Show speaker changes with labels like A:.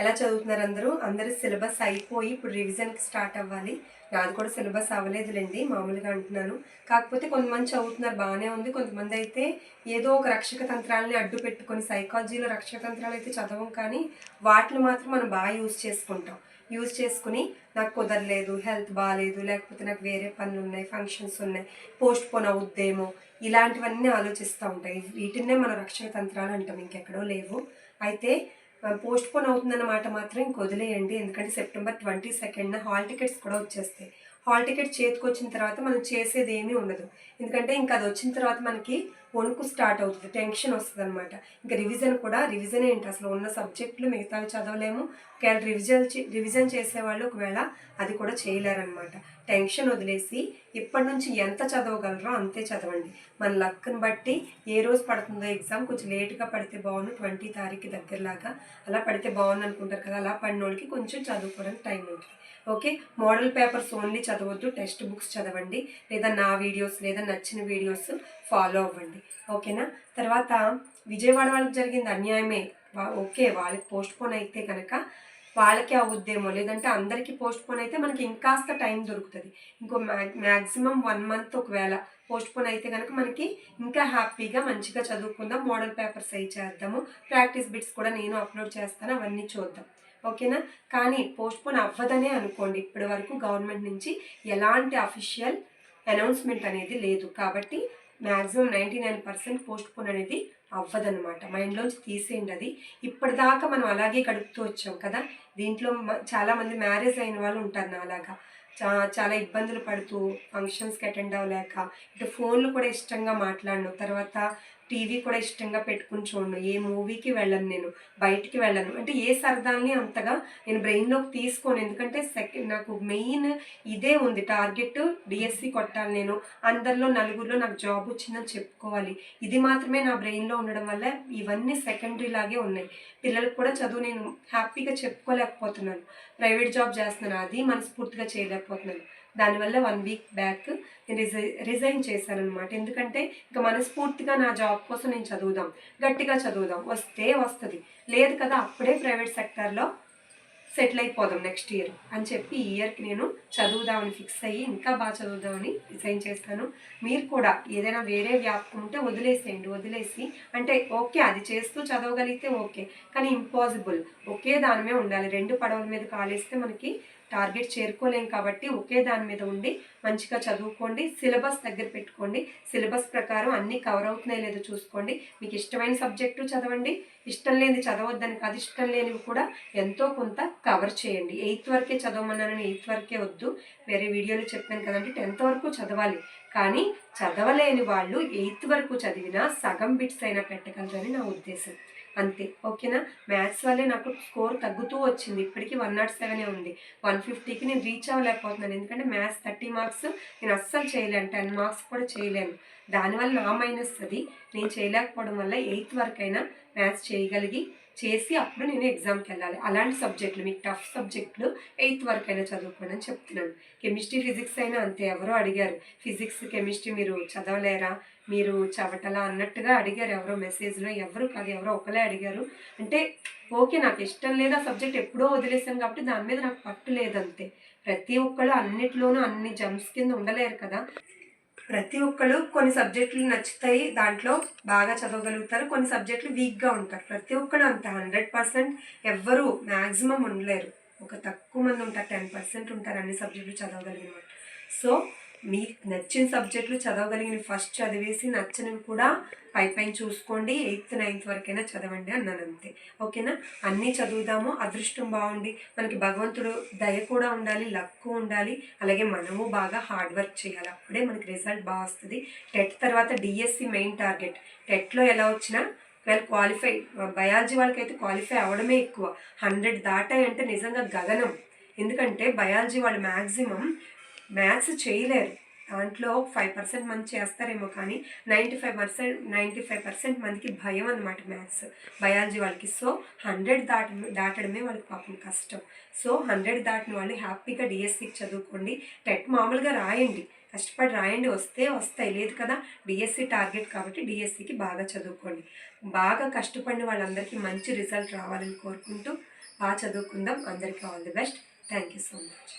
A: ఎలా చదువుతున్నారు అందరూ? అందరి సిలబస్ అయిపోయి ఇప్పుడు రివిజన్కి స్టార్ట్ అవ్వాలి. నాది కూడా సిలబస్ అవ్వలేదులేండి మామూలుగా అంటున్నాను. కాకపోతే కొంతమంది చదువుతున్నారు బాగానే ఉంది. కొంతమంది అయితే ఏదో ఒక రక్షక తంత్రాలని అడ్డు పెట్టుకొని సైకాలజీలో రక్షక తంత్రాలు అయితే చదవం కానీ వాటిని మాత్రం మనం బాగా యూజ్ చేసుకుంటాం. యూజ్ చేసుకుని నాకు కుదరలేదు హెల్త్ బాగాలేదు లేకపోతే నాకు వేరే పనులు ఉన్నాయి ఫంక్షన్స్ ఉన్నాయి పోస్ట్ పోన్ అవుద్దేమో ఇలాంటివన్నీ ఆలోచిస్తూ ఉంటాయి వీటినే మనం రక్షక తంత్రాలు అంటాం ఇంకెక్కడో లేవు. అయితే పోస్ట్ పోన్ అవుతుందన్నమాట మాత్రం ఇంక వదిలేయండి. ఎందుకంటే సెప్టెంబర్ ట్వంటీ సెకండ్న హాల్ టికెట్స్ కూడా వచ్చేస్తాయి. హాల్ టికెట్ చేతికి వచ్చిన తర్వాత మనం చేసేది ఏమీ ఉండదు. ఎందుకంటే ఇంకా అది వచ్చిన తర్వాత మనకి వణుకు స్టార్ట్ అవుతుంది టెన్షన్ వస్తుంది అనమాట ఇంకా రివిజన్ కూడా రివిజన్ ఏంటి? అసలు ఉన్న సబ్జెక్టులు మిగతావి చదవలేము. ఒకవేళ రివిజన్ చే- రివిజన్ చేసేవాళ్ళు ఒకవేళ అది కూడా చేయలేరనమాట టెన్షన్ వదిలేసి ఇప్పటి నుంచి ఎంత చదవగలరో అంతే చదవండి. మన లక్ని బట్టి ఏ రోజు పడుతుందో ఎగ్జామ్ కొంచెం లేట్గా పడితే బాగుండు ట్వంటీ తారీఖు దగ్గరలాగా. అలా పడితే బాగుంది అనుకుంటారు కదా అలా పడిన వాళ్ళకి కొంచెం చదువుకోవడానికి టైం ఉంటుంది. ఓకే? మోడల్ పేపర్స్ ఓన్లీ చదవద్దు టెక్స్ట్ బుక్స్ చదవండి లేదా నా వీడియోస్ లేదా నచ్చిన వీడియోస్ ఫాలో అవ్వండి. ఓకేనా? తర్వాత విజయవాడ వాళ్ళకి జరిగింది అన్యాయమే. ఓకే వాళ్ళకి పోస్ట్ పోన్ అయితే కనుక వాళ్ళకే అవుద్దేమో లేదంటే అందరికీ పోస్ట్ పోన్ అయితే మనకి ఇంకాస్త టైం దొరుకుతుంది. ఇంకో మ్యాక్సిమం వన్ మంత్ ఒకవేళ పోస్ట్ పోన్ అయితే కనుక మనకి ఇంకా హ్యాపీగా మంచిగా చదువుకుందాం మోడల్ పేపర్స్ అవి చేద్దాము ప్రాక్టీస్ బిట్స్ కూడా నేను అప్లోడ్ చేస్తాను అవన్నీ చూద్దాం. ఓకేనా? కానీ పోస్ట్పోన్ అవ్వదనే అనుకోండి. ఇప్పటి వరకు గవర్నమెంట్ నుంచి ఎలాంటి అఫీషియల్ అనౌన్స్మెంట్ అనేది లేదు. కాబట్టి maximum ninety nine percent postpone అనేది అవ్వదనమాట మైండ్లోంచి తీసేయండి అది. ఇప్పటిదాకా మనం అలాగే గడుపుతూ వచ్చాం కదా. దీంట్లో చాలామంది మ్యారేజ్ అయిన వాళ్ళు ఉంటారు నా అలాగా చా చాలా ఇబ్బందులు పడుతూ ఫంక్షన్స్కి అటెండ్ అవ్వలేక ఇటు ఫోన్లు కూడా ఇష్టంగా మాట్లాడను. తర్వాత టీవీ కూడా ఇష్టంగా పెట్టుకుని చూడను. ఏ మూవీకి వెళ్ళను నేను బయటికి వెళ్ళను. అంటే ఏ సరదాల్ని అంతగా నేను బ్రెయిన్లోకి తీసుకోను. ఎందుకంటే సెకండ్ నాకు మెయిన్ ఇదే ఉంది టార్గెట్ డిఎస్సి కొట్టాలి నేను. అందరిలో నలుగురిలో నాకు జాబ్ వచ్చిందని చెప్పుకోవాలి. ఇది మాత్రమే నా బ్రెయిన్లో ఉండడం వల్ల ఇవన్నీ సెకండరీ లాగే ఉన్నాయి. పిల్లలకు కూడా చదువు నేను హ్యాపీగా చెప్పుకోలేకపోతున్నాను. ప్రైవేట్ జాబ్ చేస్తున్నాను. అది మనస్ఫూర్తిగా చేయలేకపోతున్నాను. దానివల్ల వన్ వీక్ బ్యాక్ నేను రిజై రిజైన్ చేశాను అనమాట ఎందుకంటే ఇంకా మనస్ఫూర్తిగా నా జాబ్ కోసం నేను చదువుదాం గట్టిగా చదువుదాం. వస్తే వస్తుంది. లేదు కదా అప్పుడే ప్రైవేట్ సెక్టార్లో సెటిల్ అయిపోదాం నెక్స్ట్ ఇయర్ అని చెప్పి ఈ ఇయర్కి నేను చదువుదామని ఫిక్స్ అయ్యి ఇంకా బాగా చదువుదామని డిసైన్ చేస్తాను. మీరు కూడా ఏదైనా వేరే వ్యాపకం ఉంటే వదిలేసేయండి వదిలేసి. అంటే ఓకే అది చేస్తూ చదవగలిగితే ఓకే కానీ ఇంపాసిబుల్ ఒకే దాని మీద ఉండాలి. రెండు పడవల మీద కాలేస్తే మనకి టార్గెట్ చేరుకోలేం కాబట్టి ఒకే దాని మీద ఉండి మంచిగా చదువుకోండి సిలబస్ దగ్గర పెట్టుకోండి. సిలబస్ ప్రకారం అన్నీ కవర్ అవుతున్నాయో లేదో చూసుకోండి. మీకు ఇష్టమైన సబ్జెక్టు చదవండి. ఇష్టం లేనిది చదవద్దని కాదు ఇష్టం లేనివి కూడా ఎంతో కొంత కవర్ చేయండి. ఎయిత్ వరకే చదవమన్నానని ఎయిత్ వరకే వద్దు. వేరే వీడియోలో చెప్పాను కదండి టెన్త్ వరకు చదవాలి. కానీ చదవలేని వాళ్ళు ఎయిత్ వరకు చదివినా సగం బిట్స్ అయినా పెట్టగలరని నా ఉద్దేశం. అంతే ఓకేనా? మ్యాథ్స్ వల్లే నాకు స్కోర్ తగ్గుతూ వచ్చింది. ఇప్పటికీ వన్ నాట్ సెవెనే ఉంది. వన్ ఫిఫ్టీకి నేను రీచ్ అవ్వలేకపోతున్నాను. ఎందుకంటే మ్యాథ్స్ థర్టీ మార్క్స్ నేను అస్సలు చేయలేను. టెన్ మార్క్స్ కూడా చేయలేను. దానివల్ల నా మైనస్ అది. నేను చేయలేకపోవడం వల్ల ఎయిత్ వరకు అయినా మ్యాథ్స్ చేయగలిగి చేసి అప్పుడు నేను ఎగ్జామ్కి వెళ్ళాలి. అలాంటి సబ్జెక్టులు మీకు టఫ్ సబ్జెక్టులు ఎయిత్ వరకైనా చదువుకోండి అని చెప్తున్నాను. కెమిస్ట్రీ ఫిజిక్స్ అయినా అంతే ఎవరో అడిగారు. ఫిజిక్స్ కెమిస్ట్రీ మీరు చదవలేరా? మీరు చవటలా అన్నట్టుగా అడిగారు ఎవరో మెసేజ్లో ఎవరు కాదు ఎవరో ఒకలే అడిగారు. అంటే ఓకే నాకు ఇష్టం లేదు ఆ సబ్జెక్ట్ ఎప్పుడో వదిలేసాం కాబట్టి దాని మీద నాకు పట్టు లేదంతే. ప్రతి ఒక్కళ్ళు అన్నిట్లోనూ అన్ని జంప్స్ కింద ఉండలేరు కదా. ప్రతి ఒక్కళ్ళు కొన్ని సబ్జెక్టులు నచ్చుతాయి దాంట్లో బాగా చదవగలుగుతారు కొన్ని సబ్జెక్టులు వీక్గా ఉంటారు. ప్రతి ఒక్కళ్ళు అంత హండ్రెడ్ పర్సెంట్ ఎవ్వరూ మ్యాక్సిమం ఉండలేరు. ఒక తక్కువ మంది ఉంటారు టెన్ పర్సెంట్ ఉంటారు అన్ని సబ్జెక్టులు చదవగలిగిన వాళ్ళు. సో మీకు నచ్చిన సబ్జెక్టులు చదవగలిగిన ఫస్ట్ చదివేసి నచ్చనివి కూడా పై పైన చూసుకోండి. ఎయిత్ నైన్త్ వరకైనా చదవండి అన్నాను అంతే. ఓకేనా? అన్నీ చదువుదాము. అదృష్టం బాగుండి. మనకి భగవంతుడు దయ కూడా ఉండాలి లక్ ఉండాలి. అలాగే మనము బాగా హార్డ్ వర్క్ చేయాలి. అప్పుడే మనకి రిజల్ట్ బాగా వస్తుంది. టెట్ తర్వాత డిఎస్సి మెయిన్ టార్గెట్. టెట్లో ఎలా వచ్చినా ఒకవేళ క్వాలిఫై బయాలజీ వాళ్ళకైతే క్వాలిఫై అవ్వడమే ఎక్కువ. హండ్రెడ్ దాటాయంటే నిజంగా గగనం. ఎందుకంటే బయాలజీ వాళ్ళు మ్యాక్సిమం మ్యాథ్స్ చేయలేరు. దాంట్లో ఫైవ్ పర్సెంట్ మంది చేస్తారేమో కానీ ninety five percent ninety five percent మందికి భయం అనమాట మ్యాథ్స్ బయాలజీ వాళ్ళకి. సో హండ్రెడ్ దాట దాటడమే వాళ్ళకి పాపం కష్టం. సో హండ్రెడ్ దాటిన వాళ్ళు హ్యాపీగా డిఎస్సికి చదువుకోండి. టెట్ మామూలుగా రాయండి. కష్టపడి రాయండి. వస్తే వస్తాయి. లేదు కదా? డిఎస్సి టార్గెట్ కాబట్టి డిఎస్సికి బాగా చదువుకోండి. బాగా కష్టపడిన వాళ్ళందరికీ మంచి రిజల్ట్ రావాలని కోరుకుంటూ బాగా చదువుకుందాం. అందరికీ all the best thank you so much